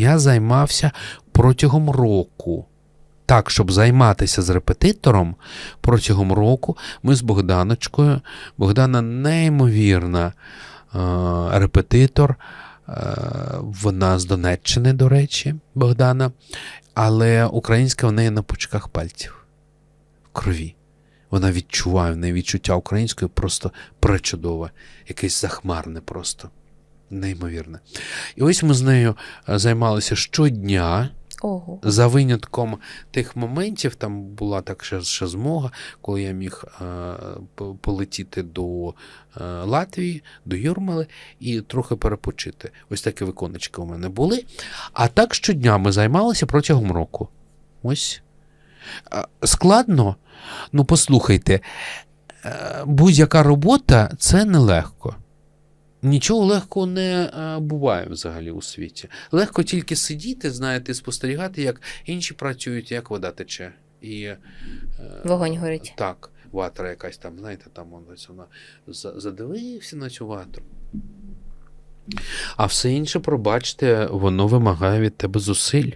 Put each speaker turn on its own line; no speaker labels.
Я займався протягом року. Так, щоб займатися з репетитором протягом року, ми з Богданочкою. Богдана неймовірна е, репетитор. Е, вона з Донеччини, до речі, Богдана. Але українська в неї на пучках пальців в крові. Вона відчуває в неї відчуття української просто пречудове, якесь захмарне просто. Неймовірне. І ось ми з нею е, займалися щодня,
Ого.
за винятком тих моментів, там була так ще, ще змога, коли я міг е, полетіти до е, Латвії, до Юрмали і трохи перепочити. Ось такі виконочки у мене були. А так щодня ми займалися протягом року. Ось. Е, Складно? Ну, послухайте, е, будь-яка робота це нелегко. Нічого легкого не е, буває взагалі у світі. Легко тільки сидіти, знаєте, спостерігати, як інші працюють, як вода тече. І, е,
Вогонь горить.
Так, ватра якась там, знаєте, там вона задивився на цю ватру. А все інше, пробачте, воно вимагає від тебе зусиль.